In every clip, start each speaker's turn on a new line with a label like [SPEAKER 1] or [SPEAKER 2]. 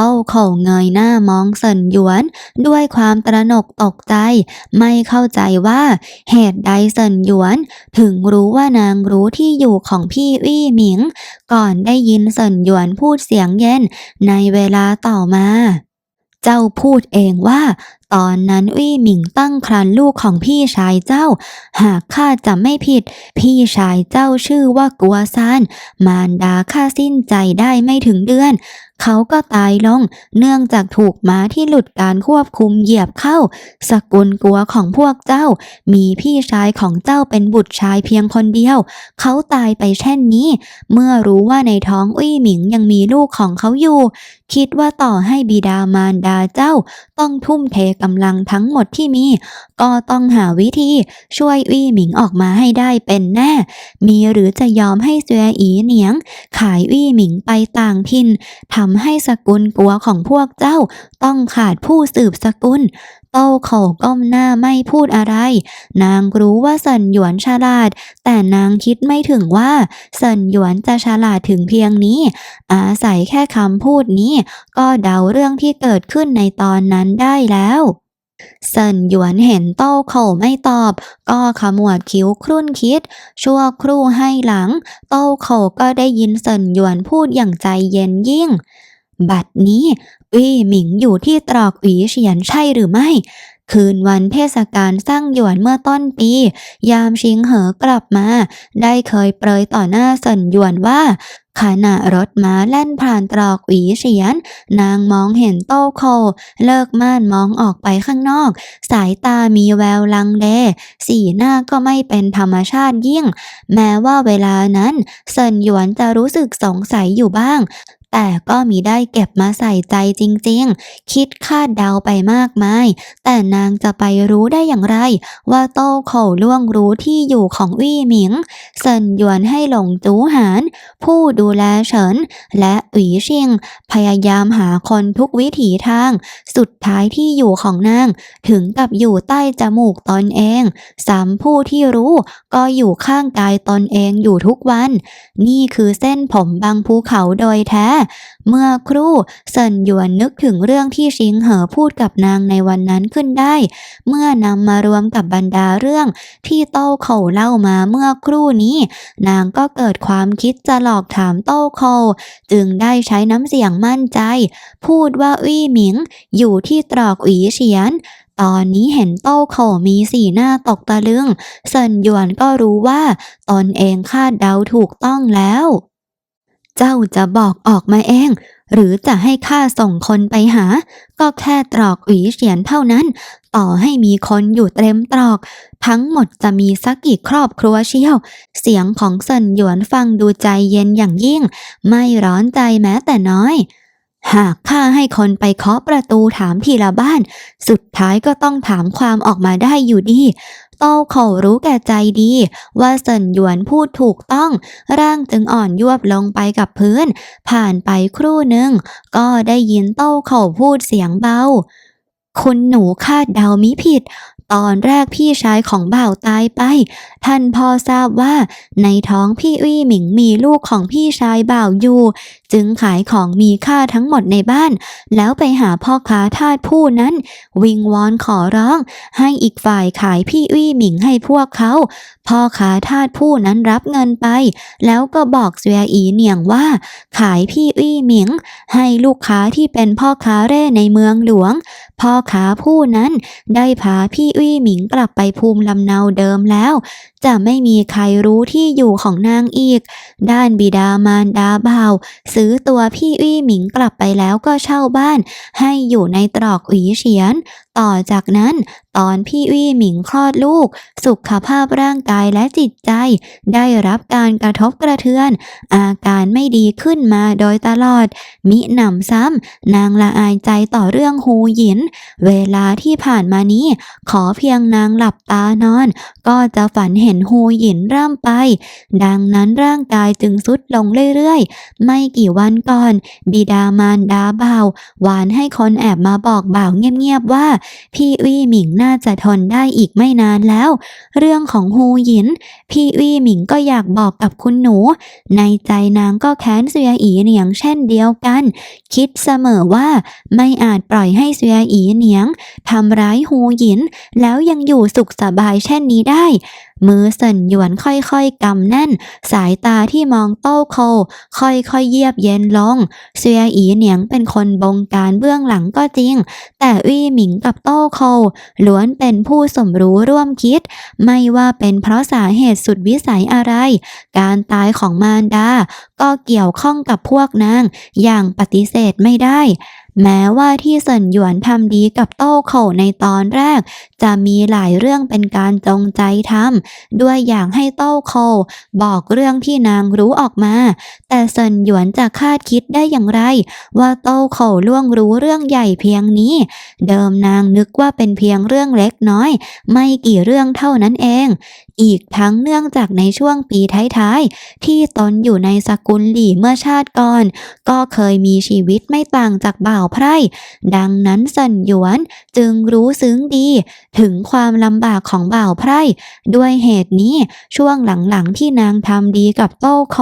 [SPEAKER 1] เต้าเข่าเงยหน้ามองเซินหยวน ด้วยความตระหนกตกใจ ไม่เข้าใจว่าเหตุใดเซินหยวน ถึงรู้ว่านางรู้ที่อยู่ของพี่วี่หมิง ก่อนได้ยินเซินหยวนพูดเสียงเย็นในเวลาต่อมา เจ้าพูดเองว่า ตอนนั้นวี่หมิงตั้งครรภ์ลูกของพี่ชายเจ้า หากข้าจำไม่ผิด พี่ชายเจ้าชื่อว่ากัวซาน มารดาข้าสิ้นใจได้ไม่ถึงเดือน เขาก็ตายลง เนื่องจากถูกม้าที่หลุดการควบคุมเหยียบเข้า สกุลกัวของพวกเจ้า มีพี่ชายของเจ้าเป็นบุตรชายเพียงคนเดียว เขาตายไปเช่นนี้ เมื่อรู้ว่าในท้องอุ้ยหมิงยังมีลูกของเขาอยู่ คิดว่าต่อให้บิดามารดาเจ้าต้องทุ่มเทกำลังทั้งหมดที่มี ก็ต้องหาวิธีช่วยอี้หมิงออกมาให้ได้เป็นแน่ มีหรือจะยอมให้เสวียอีเหนียง ขายอี้หมิงไปต่างถิ่นทำให้สกุลกัวของพวกเจ้าต้องขาดผู้สืบสกุลเต้าเข่าก้มหน้าไม่พูดอะไร นางรู้ว่าสันหยวนฉลาด แต่นางคิดไม่ถึงว่าสันหยวนจะฉลาดถึงเพียงนี้ อาศัยแค่คำพูดนี้ ก็เดาเรื่องที่เกิดขึ้นในตอนนั้นได้แล้วเซินหยวนเห็นเต้าเข่าไม่ตอบ ก็ขมวดคิ้วครุ่นคิด ชั่วครู่ให้หลัง เต้าเข่าก็ได้ยินเซินหยวนพูดอย่างใจเย็นยิ่ง บัดนี้ วี่หมิงอยู่ที่ตรอกหวีเฉียนใช่หรือไม่ คืนวันเทศกาลสร้างหยวนเมื่อต้นปี ยามชิงเหอกลับมา ได้เคยเปรยต่อหน้าเซินหยวนว่าขณะรถม้าแล่นผ่านตรอกหวีเฉียน นางมองเห็นโต้โค เลิกม่านมองออกไปข้างนอก สายตามีแววลังเลสีหน้าก็ไม่เป็นธรรมชาติยิ่ง แม้ว่าเวลานั้น เซินหยวนจะรู้สึกสงสัยอยู่บ้าง แต่ก็มีได้เก็บมาใส่ใจจริงๆ คิดคาดเดาไปมากมาย แต่นางจะไปรู้ได้อย่างไร ว่าโต้เข่าล่วงรู้ที่อยู่ของวี่หมิง เซินหยวนให้หลงจูหาน ผู้ดูแลเฉิน และหวีชิงพยายามหาคนทุกวิถีทาง สุดท้ายที่อยู่ของนาง ถึงกับอยู่ใต้จมูกตนเองสามผู้ที่รู้ก็อยู่ข้างกายตนเองอยู่ทุกวัน นี่คือเส้นผมบางภูเขาโดยแท้เมื่อครู่เซินหยวนนึกถึงเรื่องที่ชิงเหอพูดกับนางในวันนั้นขึ้นได้ เมื่อนำมารวมกับบรรดาเรื่องที่เต้าเข่าเล่ามาเมื่อครู่นี้ นางก็เกิดความคิดจะหลอกถามเต้าเข่าจึงได้ใช้น้ำเสียงมั่นใจ พูดว่าวี่หมิง อยู่ที่ตรอกหวีเฉียนตอนนี้เห็นเต้าเข่ามีสีหน้าตกตะลึง เซินหยวนก็รู้ว่า ตนเองคาดเดาถูกต้องแล้ว เจ้าจะบอกออกมาเอง หรือจะให้ข้าส่งคนไปหา ก็แค่ตรอกหวีเฉียนเท่านั้น ต่อให้มีคนอยู่เต็มตรอก ทั้งหมดจะมีสักกี่ครอบครัวเชียว เสียงของเซินหยวนฟังดูใจเย็นอย่างยิ่ง ไม่ร้อนใจแม้แต่น้อย หากข้าให้คนไปเคาะประตูถามทีละบ้าน สุดท้ายก็ต้องถามความออกมาได้อยู่ดี เต้าเขารู้แก่ใจดี ว่าเซินหยวนพูดถูกต้อง ร่างจึงอ่อนยวบลงไปกับพื้น ผ่านไปครู่หนึ่ง ก็ได้ยินเต้าเขาพูดเสียงเบา คุณหนูคาดเดามิผิด ตอนแรกพี่ชายของบ่าวตายไป ท่านพ่อทราบว่า ในท้องพี่วี่หมิงมีลูกของพี่ชายบ่าวอยู่ จึงขายของมีค่าทั้งหมดในบ้าน แล้วไปหาพ่อค้าทาสผู้นั้น วิงวอนขอร้อง ให้อีกฝ่ายขายพี่วี่หมิงให้พวกเขา พ่อค้าทาสผู้นั้นรับเงินไป แล้วก็บอกเสวียอีเหนียงว่า ขายพี่วี่หมิง ให้ลูกค้าที่เป็นพ่อค้าเร่ในเมืองหลวง พ่อค้าผู้นั้น ได้พาพี่วี่หมิงกลับไปภูมิลำเนาเดิมแล้ว จะไม่มีใครรู้ที่อยู่ของนางอีก ด้านบิดามารดาบ่าวซื้อตัวพี่วี่หมิงกลับไปแล้วก็เช่าบ้าน ให้อยู่ในตรอกหวีเฉียน ต่อจากนั้น ตอนพี่วี่หมิงคลอดลูก สุขภาพร่างกายและจิตใจ ได้รับการกระทบกระเทือน อาการไม่ดีขึ้นมาโดยตลอด มิหนำซ้ำนางละอายใจต่อเรื่องฮูหยิน เวลาที่ผ่านมานี้ ขอเพียงนางหลับตานอน ก็จะฝันเห็นฮูหยินร่ำไป ดังนั้นร่างกายจึงทรุดลงเรื่อยๆ ไม่กี่วันก่อน บิดามารดาบ่าว หวานให้คนแอบมาบอกบ่าวเงียบๆว่า พี่วี่หมิงน่าจะทนได้อีกไม่นานแล้ว เรื่องของฮูหยิน พี่วี่หมิงก็อยากบอกกับคุณหนู ในใจนางก็แค้นเสียอีเหนียงเช่นเดียวกัน คิดเสมอว่าไม่อาจปล่อยให้เสียอีเหนียงทำร้ายฮูหยิน แล้วยังอยู่สุขสบายเช่นนี้ได้ มือเสินหยวนค่อยๆกำแน่น สายตาที่มองโต้โคค่อยๆเยียบเย็นลง เซียอีเหนียงเป็นคนบงการเบื้องหลังก็จริง แต่วี่หมิงกับโต้โคล้วนเป็นผู้สมรู้ร่วมคิด ไม่ว่าเป็นเพราะสาเหตุสุดวิสัยอะไร การตายของมารดา ก็เกี่ยวข้องกับพวกนาง อย่างปฏิเสธไม่ได้ แม้ว่าที่เซินหยวนทำดีกับโต้โขในตอนแรก จะมีหลายเรื่องเป็นการจงใจทำด้วยอย่ากให้โต้โคบอกเรื่องที่นางรู้ออกมา แต่เซินหยวนจะคาดคิดได้อย่างไร ว่าโต้โขล่วงรู้เรื่องใหญ่เพียงนี้ เดิมนางนึกว่าเป็นเพียงเรื่องเล็กน้อย ไม่กี่เรื่องเท่านั้นเอง อีกทั้งเนื่องจากในช่วงปีท้ายๆที่ตนอยู่ในสกุลหลี่เมื่อชาติก่อน ก็เคยมีชีวิตไม่ต่างจากบ่าวไพร่ ดังนั้นสันหยวนจึงรู้ซึ้งดี ถึงความลำบากของบ่าวไพร่ ด้วยเหตุนี้ช่วงหลังๆที่นางทำดีกับโต้โค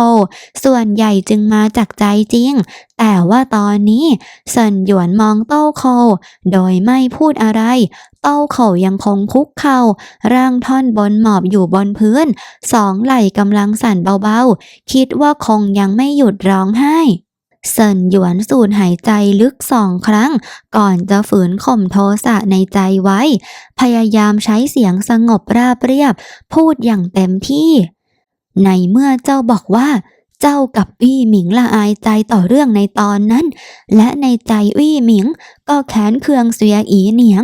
[SPEAKER 1] ส่วนใหญ่จึงมาจากใจจริง แต่ว่าตอนนี้สันหยวนมองโต้โค โดยไม่พูดอะไรโต้โคยังคงคุกเข่าร่างท่อนบนหมอบอยู่บนพื้น สองไหล่กำลังสั่นเบาๆ คิดว่าคงยังไม่หยุดร้องไห้ เซินหยวนสูดหายใจลึกสองครั้ง ก่อนจะฝืนข่มโทสะในใจไว้ พยายามใช้เสียงสงบราบเรียบ พูดอย่างเต็มที่ ในเมื่อเจ้าบอกว่า เจ้ากับวี่หมิงละอายใจต่อเรื่องในตอนนั้น และในใจวี่หมิง ก็แค้นเคืองเสียอีเหนียง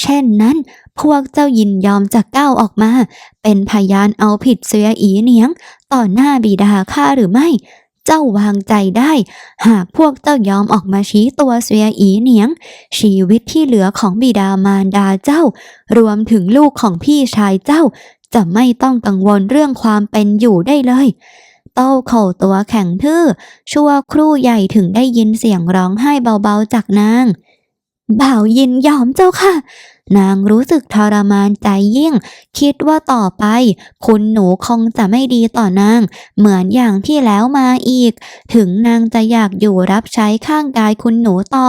[SPEAKER 1] เช่นนั้น พวกเจ้ายินยอมจะก้าวออกมา เป็นพยานเอาผิดเสียอีเหนียง ต่อหน้าบิดาข้าหรือไม่ เจ้าวางใจได้ หากพวกเจ้ายอมออกมาชี้ตัวเสียอีเหนียง ชีวิตที่เหลือของบิดามารดาเจ้า รวมถึงลูกของพี่ชายเจ้า จะไม่ต้องกังวลเรื่องความเป็นอยู่ได้เลยโต้เข่าตัวแข็งทื่อ ชั่วครู่ใหญ่ถึงได้ยินเสียงร้องไห้เบาๆจากนาง บ่าวยินยอมเจ้าค่ะ นางรู้สึกทรมานใจยิ่ง คิดว่าต่อไป คุณหนูคงจะไม่ดีต่อนาง เหมือนอย่างที่แล้วมาอีก ถึงนางจะอยากอยู่รับใช้ข้างกายคุณหนูต่อ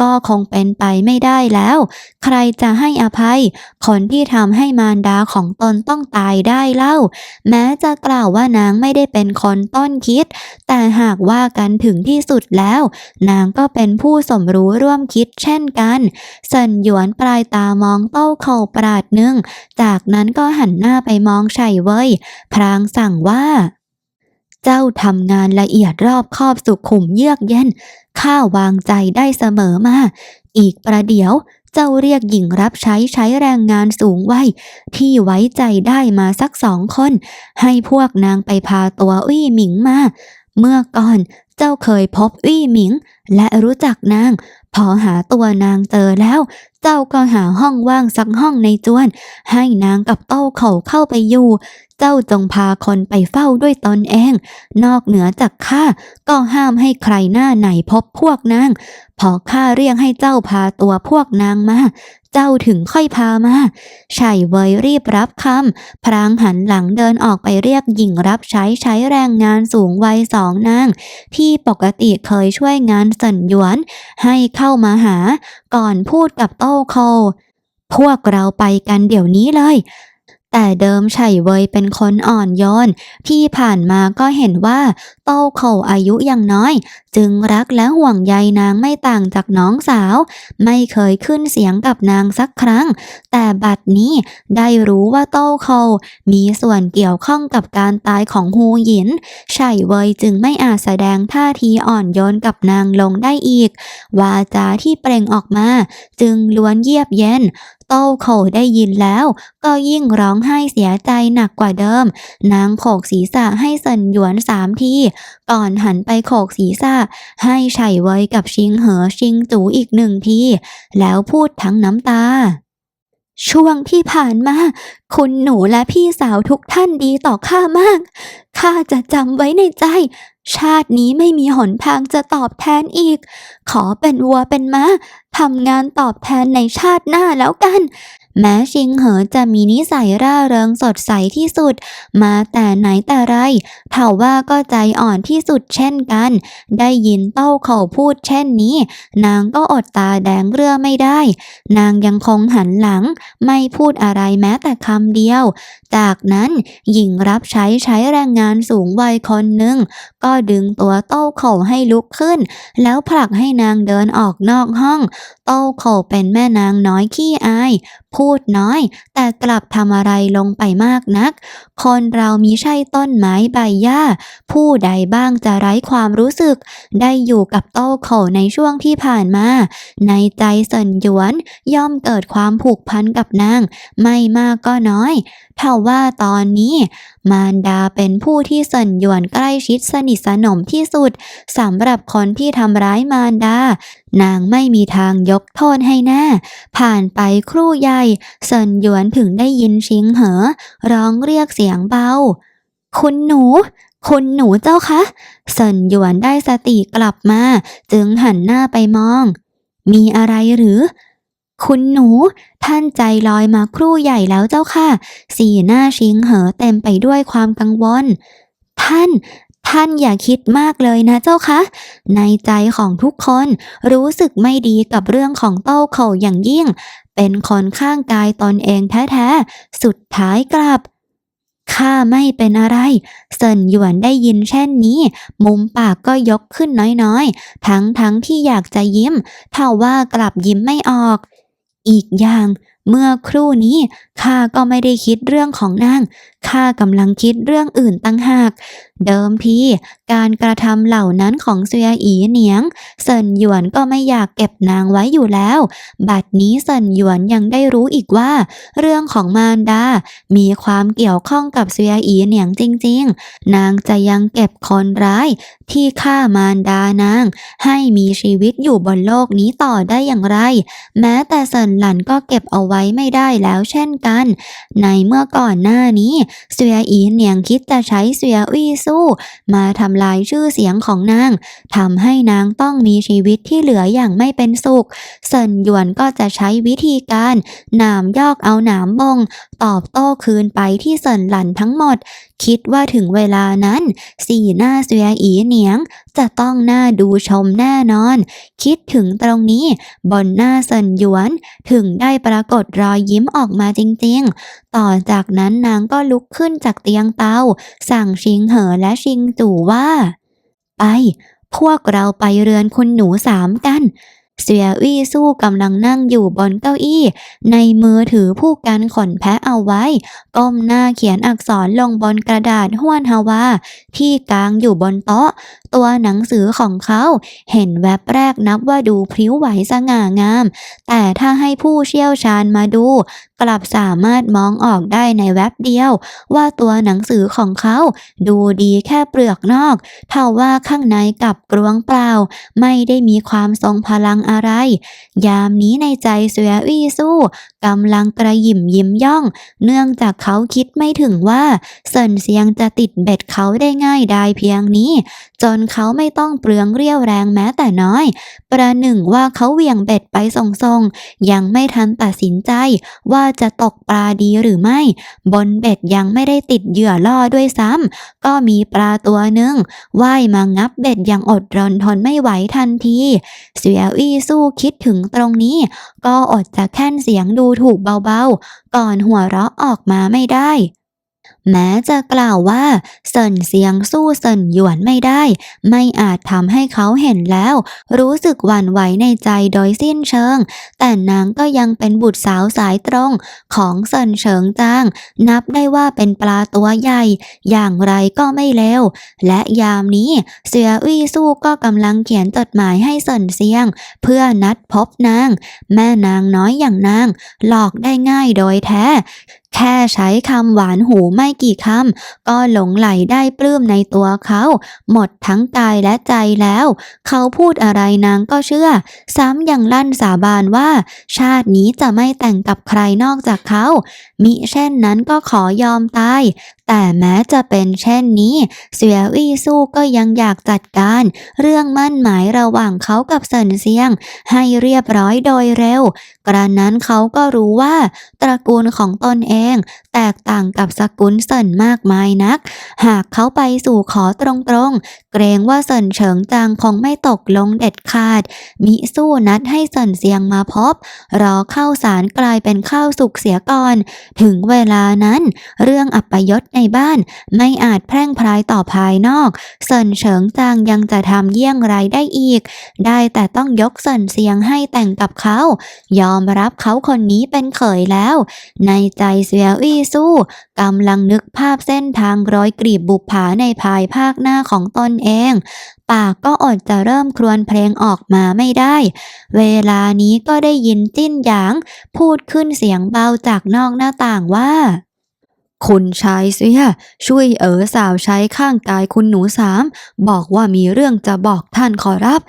[SPEAKER 1] ก็คงเป็นไปไม่ได้แล้ว ใครจะให้อภัย คนที่ทำให้มารดาของตนต้องตายได้เล่า แม้จะกล่าวว่านางไม่ได้เป็นคนต้นคิด แต่หากว่ากันถึงที่สุดแล้ว นางก็เป็นผู้สมรู้ร่วมคิดเช่นกันเซินหยวนปลายตามองเต้าเข่าปราดหนึ่ง จากนั้นก็หันหน้าไปมองไฉเว่ยพรางสั่งว่า เจ้าทำงานละเอียดรอบคอบสุขุมเยือกเย็น ข้าวางใจได้เสมอมา อีกประเดี๋ยวเจ้าเรียกหญิงรับใช้ใช้แรงงานสูงวัยที่ไว้ใจได้มาสักสองคน ให้พวกนางไปพาตัวอุ้ยหมิงมา เมื่อก่อนเจ้าเคยพบอุ้ยหมิง และรู้จักนาง พอหาตัวนางเจอแล้ว เจ้าก็หาห้องว่างสักห้องในจวน ให้นางกับเต้าเขาเข้าไปอยู่ เจ้าจงพาคนไปเฝ้าด้วยตนเอง นอกเหนือจากข้าก็ห้ามให้ใครหน้าไหนพบพวกนาง พอข้าเรียกให้เจ้าพาตัวพวกนางมาเจ้าถึงค่อยพามาไฉเวยรีบรับคำ พรางหันหลังเดินออกไปเรียกหญิงรับใช้ใช้แรงงานสูงวัยสองนาง ที่ปกติเคยช่วยงานสันหยวน ให้เข้ามาหา ก่อนพูดกับโต้โค พวกเราไปกันเดี๋ยวนี้เลย แต่เดิมไฉเวยเป็นคนอ่อนโยนที่ผ่านมาก็เห็นว่าโต้โคอายุยังน้อย จึงรักและห่วงใยนางไม่ต่างจากน้องสาว ไม่เคยขึ้นเสียงกับนางสักครั้ง แต่บัดนี้ได้รู้ว่าโต้โคมีส่วนเกี่ยวข้องกับการตายของฮูหยินไฉเวยจึงไม่อาจแสดงท่าทีอ่อนโยนกับนางลงได้อีก วาจาที่เปล่งออกมา จึงล้วนเยียบเย็น โต้โขได้ยินแล้ว ก็ยิ่งร้องไห้เสียใจหนักกว่าเดิม นางโขกศีรษะให้เซินหยวนสามที ก่อนหันไปโขกศีรษะ ให้ไฉเวยกับชิงเหอชิงจูอีกหนึ่งที แล้วพูดทั้งน้ำตา ช่วงที่ผ่านมาคุณหนูและพี่สาวทุกท่านดีต่อข้ามาก ข้าจะจำไว้ในใจ ชาตินี้ไม่มีหนทางจะตอบแทนอีก ขอเป็นวัวเป็นม้าทำงานตอบแทนในชาติหน้าแล้วกัน แม้ชิงเหอจะมีนิสัยร่าเริงสดใสที่สุด มาแต่ไหนแต่ไรเท่าว่าก็ใจอ่อนที่สุดเช่นกัน ได้ยินเต้าเขาพูดเช่นนี้ นางก็อดตาแดงเรื่อไม่ได้ นางยังคงหันหลัง ไม่พูดอะไรแม้แต่คำเดียว จากนั้นหญิงรับใช้ใช้แรงงานสูงวัยคนหนึ่ง ก็ดึงตัวเต้าเข่าให้ลุกขึ้น แล้วผลักให้นางเดินออกนอกห้อง เต้าเข่าเป็นแม่นางน้อยขี้อายพูดน้อย แต่กลับทำอะไรลงไปมากนัก คนเรามีใช่ต้นไม้ใบหญ้า ผู้ใดบ้างจะไร้ความรู้สึก ได้อยู่กับโต้าเข่าในช่วงที่ผ่านมา ในใจเซินหยวนย่อมเกิดความผูกพันกับนาง ไม่มากก็น้อยเท่าว่าตอนนี้มารดาเป็นผู้ที่เซินหยวนใกล้ชิดสนิทสนมที่สุดสำหรับคนที่ทำร้ายมารดา นางไม่มีทางยกโทษให้แน่ผ่านไปครู่ใหญ่เซินหยวนถึงได้ยินชิงเหอ ร้องเรียกเสียงเบา คุณหนู คุณหนูเจ้าคะเซินหยวนได้สติกลับมา จึงหันหน้าไปมอง มีอะไรหรือ คุณหนู ท่านใจลอยมาครู่ใหญ่แล้วเจ้าค่ะ สีหน้าชิงเหอเต็มไปด้วยความกังวล ท่าน ท่านอย่าคิดมากเลยนะเจ้าคะ ในใจของทุกคนรู้สึกไม่ดีกับเรื่องของเต้าเข่าอย่างยิ่ง เป็นคนข้างกายตนเองแท้ๆ สุดท้ายกลับข้าไม่เป็นอะไร เซินหยวนได้ยินเช่นนี้ มุมปากก็ยกขึ้นน้อยๆ ทั้งทั้งที่อยากจะยิ้มเท่าว่ากลับยิ้มไม่ออก อีกอย่างเมื่อครู่นี้ข้าก็ไม่ได้คิดเรื่องของนางข้ากำลังคิดเรื่องอื่นตั้งหาก เดิมทีการกระทำเหล่านั้นของเซียอีเหนียง เซินหยวนก็ไม่อยากเก็บนางไว้อยู่แล้ว บัดนี้เซินหยวนยังได้รู้อีกว่า เรื่องของมารดา มีความเกี่ยวข้องกับเซียอีเหนียงจริง ๆ นางจะยังเก็บคนร้าย ที่ฆ่ามารดานาง ให้มีชีวิตอยู่บนโลกนี้ต่อได้อย่างไร แม้แต่เซินหลันก็เก็บเอาไว้ไม่ได้แล้วเช่นกัน ในเมื่อก่อนหน้านี้เสวียอีเหนียงคิดจะใช้เสวียอี้สู้มาทำลายชื่อเสียงของนางทำให้นางต้องมีชีวิตที่เหลืออย่างไม่เป็นสุขเซินหยวนก็จะใช้วิธีการหนามยอกเอาหนามบง ตอบโต้คืนไปที่เซินหลันทั้งหมด คิดว่าถึงเวลานั้น สีหน้าเสียอีเหนียง จะต้องน่าดูชมแน่นอน คิดถึงตรงนี้บนหน้าเซินหยวน ถึงได้ปรากฏรอยยิ้มออกมาจริงๆ ต่อจากนั้นนางก็ลุกขึ้นจากเตียงเตา สั่งชิงเหอและชิงจู่ว่า ไป พวกเราไปเรือนคุณหนูสามกัน เสียวี่สู้กำลังนั่งอยู่บนเก้าอี้ ในมือถือผู้กันขนแพะเอาไว้ ก้มหน้าเขียนอักษรลงบนกระดาษห้วนฮาวา ที่กลางอยู่บนโต๊ะ ตัวหนังสือของเขาเห็นแวบแรกนับว่าดูพริ้วไหวสง่างาม แต่ถ้าให้ผู้เชี่ยวชาญมาดู กลับสามารถมองออกได้ในแวบเดียว ว่าตัวหนังสือของเขาดูดีแค่เปลือกนอกเท่าว่าข้างในกับกรวงเปล่า ไม่ได้มีความทรงพลังอะไร ยามนี้ในใจเสวียอี้สู้ กำลังกระหยิมยิ้มย่อง เนื่องจากเขาคิดไม่ถึงว่าเซินเซียงจะติดเบ็ดเขาได้ง่ายดายเพียงนี้ จนเขาไม่ต้องเปลืองเรี่ยวแรงแม้แต่น้อย ประหนึ่งว่าเขาเหวี่ยงเบ็ดไปส่งๆ ยังไม่ทันตัดสินใจ ว่าจะตกปลาดีหรือไม่ บนเบ็ดยังไม่ได้ติดเหยื่อล่อด้วยซ้ำก็มีปลาตัวหนึ่งว่ายมางับเบ็ดอย่างอดรนทนไม่ไหวทันทีเสียวอี้สู้คิดถึงตรงนี้ ก็อดจะแค่นเสียงดูถูกเบาๆ ก่อนหัวเราะออกมาไม่ได้ แม้จะกล่าวว่าเซินเซียงสู้เซินหยวนไม่ได้ ไม่อาจทำให้เขาเห็นแล้ว รู้สึกหวั่นไหวในใจโดยสิ้นเชิง แต่นางก็ยังเป็นบุตรสาวสายตรงของเซินเฉิงจาง นับได้ว่าเป็นปลาตัวใหญ่ อย่างไรก็ไม่เลวและยามนี้เสียอี้สู้ก็กำลังเขียนจดหมายให้เซินเซียง เพื่อนัดพบนาง แม่นางน้อยอย่างนาง หลอกได้ง่ายโดยแท้ แค่ใช้คำหวานหูไม่กี่คำก็หลงไหลได้ปลื้มในตัวเขา หมดทั้งกายและใจแล้ว เขาพูดอะไรนางก็เชื่อ ซ้ำยังลั่นสาบานว่า ชาตินี้จะไม่แต่งกับใครนอกจากเขา มิเช่นนั้นก็ขอยอมตาย แต่แม้จะเป็นเช่นนี้ เสียอี้สู้ก็ยังอยากจัดการ เรื่องมั่นหมายระหว่างเขากับเซินเซียง ให้เรียบร้อยโดยเร็ว กระนั้นเขาก็รู้ว่า ตระกูลของตนเอง แตกต่างกับสกุลเซินมากมายนัก หากเขาไปสู่ขอตรงๆ เกรงว่าเซินเฉิงจางคงไม่ตกลงเด็ดขาด มิสู้นัดให้เซินเซียงมาพบ รอข้าวสารกลายเป็นข้าวสุกเสียก่อนถึงเวลานั้น เรื่องอัปยศในบ้านไม่อาจแพร่งพรายต่อภายนอก เซินเฉิงจางยังจะทำเยี่ยงไรได้อีก ได้แต่ต้องยกเซินเซียงให้แต่งกับเขา ยอมรับเขาคนนี้เป็นเขยแล้ว ในใจเซียวอี้สู้กำลังนึกภาพเส้นทางร้อยกรีบบุปผาในภายภาคหน้าของตนเอง ปากก็อดจะเริ่มครวญเพลงออกมาไม่ได้ เวลานี้ก็ได้ยินจิ้นหยาง พูดขึ้นเสียงเบาจากนอกหน้าต่างว่า คุณชายเสียช่วยเอ๋อสาวใช้ข้างกายคุณหนูสามบอกว่ามีเรื่องจะบอกท่านขอรับ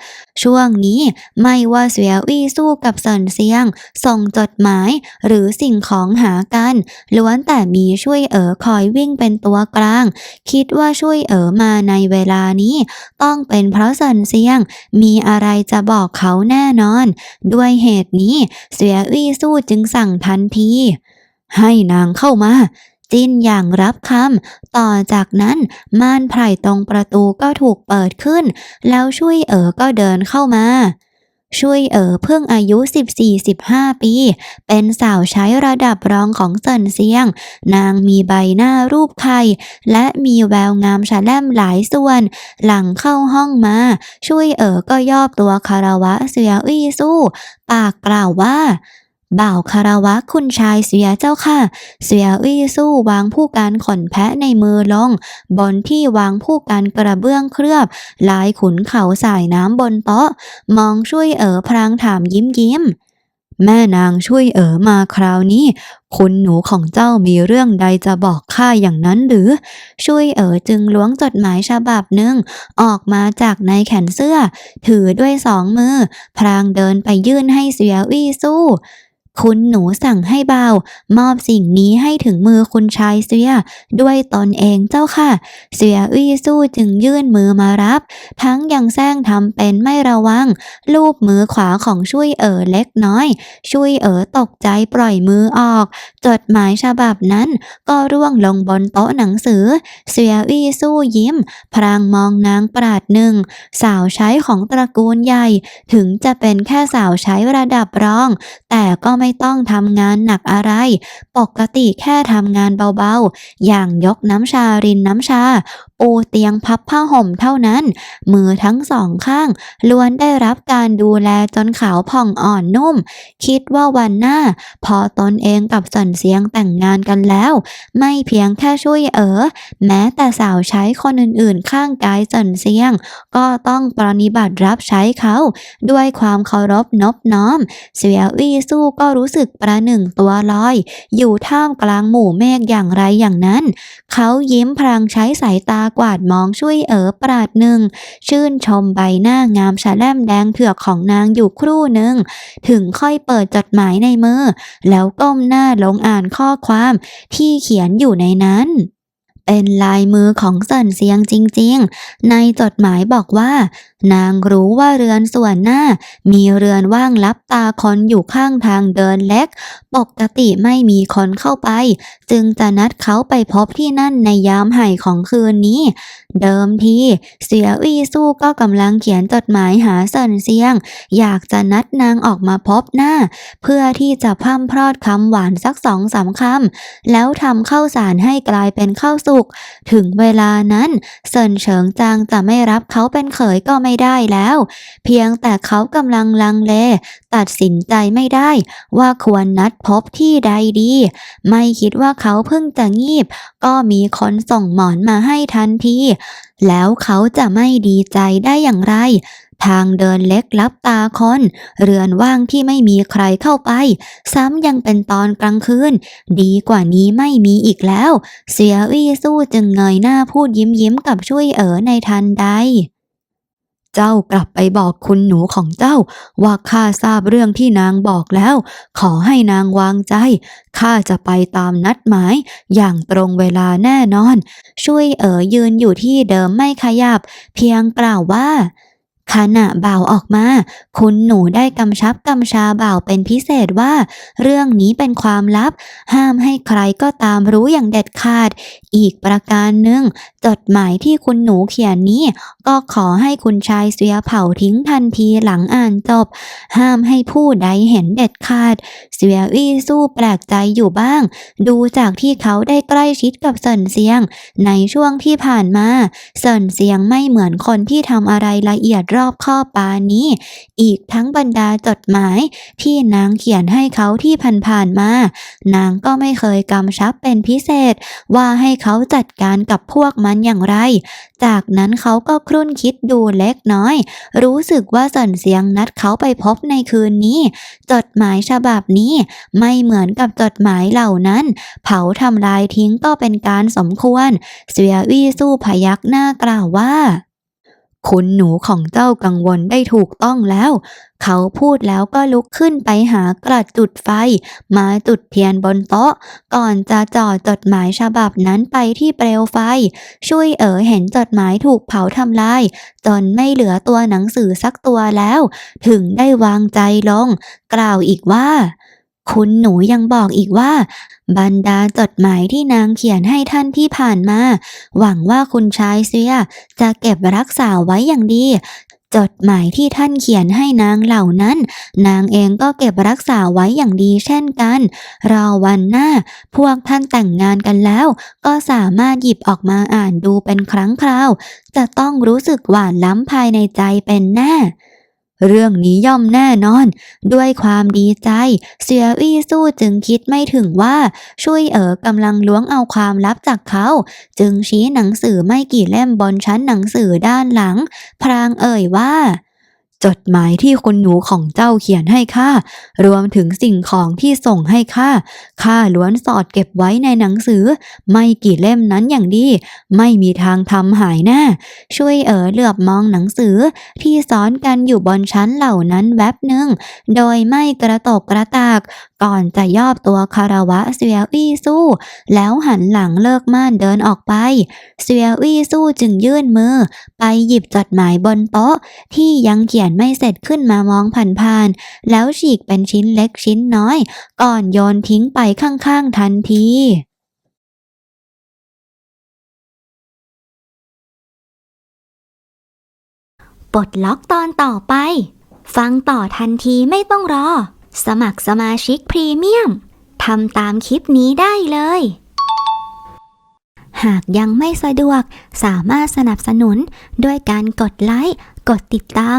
[SPEAKER 1] ช่วงนี้ไม่ว่าเสียอี้สู้กับเซินเซียง ส่งจดหมายหรือสิ่งของหากันล้วนแต่มีช่วยเอ๋อคอยวิ่งเป็นตัวกลาง คิดว่าช่วยเอ๋อมาในเวลานี้ ต้องเป็นเพราะเซินเซียง มีอะไรจะบอกเขาแน่นอน ด้วยเหตุนี้เสียอี้สู้จึงสั่งทันทีให้นางเข้ามา จิ้นอย่างรับคำต่อจากนั้นม่านไพรตรงประตูก็ถูกเปิดขึ้น แล้วช่วยเอ๋อก็เดินเข้ามาช่วยเอ๋อเพิ่งอายุ 14-15 ปี เป็นสาวใช้ระดับรองของเซินเซียง นางมีใบหน้ารูปไข่และมีแววงามฉะแลมหลายส่วน หลังเข้าห้องมา ช่วยเอ๋อก็ยอบตัวคารวะเสียอี้สู้ ปากกล่าวว่า บ่าวคารวะคุณชายเสียเจ้าค่ะ เสียอี้สู้วางผู้การขนแพะในมือลง บนที่วางผู้การกระเบื้องเคลือบ ลายขุนเขาสายน้ำบนโต๊ะ มองช่วยเอ๋อพรางถามยิ้มยิ้มแม่นางช่วยเอ๋อมาคราวนี้ คุณหนูของเจ้ามีเรื่องใดจะบอกข้าอย่างนั้นหรือ ช่วยเอ๋อจึงล้วงจดหมายฉบับหนึ่ง ออกมาจากในแขนเสื้อ ถือด้วยสองมือ พรางเดินไปยื่นให้เสียวี่สู้ คุณหนูสั่งให้เบามอบสิ่งนี้ให้ถึงมือคุณชายเสียด้วยตนเองเจ้าค่ะ เสียวี่สู้จึงยื่นมือมารับ ทั้งยังแซงทำเป็นไม่ระวัง ลูบมือขวาของช่วยเอ๋อเล็กน้อย ช่วยเอ๋อตกใจปล่อยมือออก จดหมายฉบับนั้น ก็ร่วงลงบนโต๊ะหนังสือ เสียวี่สู้ยิ้ม พรางมองนางปราดหนึ่ง สาวใช้ของตระกูลใหญ่ ถึงจะเป็นแค่สาวใช้ระดับรอง แต่ก็ไม่ไม่ต้องทำงานหนักอะไร ปกติแค่ทำงานเบาๆ อย่างยกน้ำชารินน้ำชา ปูเตียงพับผ้าห่มเท่านั้น มือทั้งสองข้างล้วนได้รับการดูแลจนขาวผ่องอ่อนนุ่ม คิดว่าวันหน้า พอตนเองกับสันเสียงแต่งงานกันแล้ว ไม่เพียงแค่ช่วยเอ๋อแม้แต่สาวใช้คนอื่นๆ ข้างกายสันเสียง ก็ต้องปรนิบัติรับใช้เขาด้วยความเคารพนบน้อม เสียวี่สู้ก็รู้สึกประหนึ่งตัวลอย อยู่ท่ามกลางหมู่เมฆอย่างไรอย่างนั้น เขายิ้มพลางใช้สายตากวาดมองช่วยเอ๋อปราดหนึ่ง ชื่นชมใบหน้างามฉแลมแดงเถือกของนางอยู่ครู่หนึ่ง ถึงค่อยเปิดจดหมายในมือ แล้วก้มหน้าลงอ่านข้อความที่เขียนอยู่ในนั้นเป็นลายมือของเซินเซียงจริง ๆ ในจดหมายบอกว่า นางรู้ว่าเรือนส่วนหน้า มีเรือนว่างลับตาคอนอยู่ข้างทางเดินเล็ก ปกติไม่มีคนเข้าไป จึงจะนัดเขาไปพบที่นั่นในยามไห่ของคืนนี้ เดิมทีเสียวี่สู้ก็กำลังเขียนจดหมายหาเซินเซียง อยากจะนัดนางออกมาพบหน้า เพื่อที่จะพร่ำพรอดคำหวานสักสองสามคำแล้วทำข้าวสารให้กลายเป็นข้าวสุก ถึงเวลานั้นเซินเฉิงจางจะไม่รับเขาเป็นเขยก็ไม่ได้แล้ว เพียงแต่เขากำลังลังเล ตัดสินใจไม่ได้ ว่าควรนัดพบที่ใดดี ไม่คิดว่าเขาเพิ่งจะงีบ ก็มีคนส่งหมอนมาให้ทันที แล้วเขาจะไม่ดีใจได้อย่างไรทางเดินเล็กลับตาคน เรือนว่างที่ไม่มีใครเข้าไป ซ้ำยังเป็นตอนกลางคืน ดีกว่านี้ไม่มีอีกแล้ว เสียวี่สู้จึงเงยหน้าพูดยิ้มยิ้มๆกับช่วยเอ๋อในทันใด เจ้ากลับไปบอกคุณหนูของเจ้า ว่าข้าทราบเรื่องที่นางบอกแล้ว ขอให้นางวางใจข้าจะไปตามนัดหมาย อย่างตรงเวลาแน่นอน ช่วยเอ๋ยยืนอยู่ที่เดิมไม่ขยับ เพียงกล่าวว่า ขณะบ่าวออกมา คุณหนูได้กำชับกำชาบ่าวเป็นพิเศษว่า เรื่องนี้เป็นความลับ ห้ามให้ใครก็ตามรู้อย่างเด็ดขาด อีกประการหนึ่ง จดหมายที่คุณหนูเขียนนี้ ก็ขอให้คุณชายเสียเผาทิ้งทันทีหลังอ่านจบ ห้ามให้ผู้ใดเห็นเด็ดขาด เสียวี่สู้แปลกใจอยู่บ้าง ดูจากที่เขาได้ใกล้ชิดกับเซินเซียง ในช่วงที่ผ่านมา เซินเซียงไม่เหมือนคนที่ทำอะไรละเอียดรอบคอปานนี้ อีกทั้งบรรดาจดหมายที่นางเขียนให้เขาที่ผ่านๆมา นางก็ไม่เคยกำชับเป็นพิเศษ ว่าให้เขาจัดการกับพวกมันอย่างไร จากนั้นเขาก็ครุ่นคิดดูเล็กน้อย รู้สึกว่าสันเสียงนัดเขาไปพบในคืนนี้ จดหมายฉบับนี้ไม่เหมือนกับจดหมายเหล่านั้น เผาทำลายทิ้งก็เป็นการสมควร เสียวี่สู้พยักหน้ากล่าวว่า คุณหนูของเจ้ากังวลได้ถูกต้องแล้ว เขาพูดแล้วก็ลุกขึ้นไปหากระจุดไฟ มาจุดเทียนบนโต๊ะ ก่อนจะจ่อจดหมายฉบับนั้นไปที่เปลวไฟ ช่วยเอ๋อเห็นจดหมายถูกเผาทำลาย จนไม่เหลือตัวหนังสือสักตัวแล้ว ถึงได้วางใจลง กล่าวอีกว่า คุณหนูยังบอกอีกว่า บรรดาจดหมายที่นางเขียนให้ท่านที่ผ่านมา หวังว่าคุณชายเสียจะเก็บรักษาไว้อย่างดี จดหมายที่ท่านเขียนให้นางเหล่านั้น นางเองก็เก็บรักษาไว้อย่างดีเช่นกัน รอวันหน้า พวกท่านแต่งงานกันแล้ว ก็สามารถหยิบออกมาอ่านดูเป็นครั้งคราว จะต้องรู้สึกหวานล้ำภายในใจเป็นแน่ เรื่องนี้ย่อมแน่นอน ด้วยความดีใจ เสียวี่สู้จึงคิดไม่ถึงว่าช่วยเอ๋อกำลังล้วงเอาความลับจากเขา จึงชี้หนังสือไม่กี่เล่มบนชั้นหนังสือด้านหลัง พรางเอ่ยว่า จดหมายที่คุณหนูของเจ้าเขียนให้ข้ารวมถึงสิ่งของที่ส่งให้ข้าข้าล้วนสอดเก็บไว้ในหนังสือ ไม่กี่เล่มนั้นอย่างดี ไม่มีทางทำหายแน่ช่วยเอ๋อเหลือบมองหนังสือที่ซ้อนกันอยู่บนชั้นเหล่านั้นแวบหนึ่ง โดยไม่กระตกกระตาก ก่อนจะย่อตัวคารวะเสียวี่สู้ แล้วหันหลังเลิกม่านเดินออกไปเสียวี่สู้จึงยื่นมือ ไปหยิบจดหมายบนโต๊ะที่ยังเขียนนไม่เสร็จขึ้นมามองผ่านๆแล้วฉีกเป็นชิ้นเล็กชิ้นน้อย ก่อนโยนทิ้งไปข้างๆทันที
[SPEAKER 2] ปลดล็อกตอนต่อไป ฟังต่อทันทีไม่ต้องรอ สมัครสมาชิกพรีเมียมทำตามคลิปนี้ได้เลย หากยังไม่สะดวกสามารถสนับสนุนด้วยการกดไลค์ กดติดตาม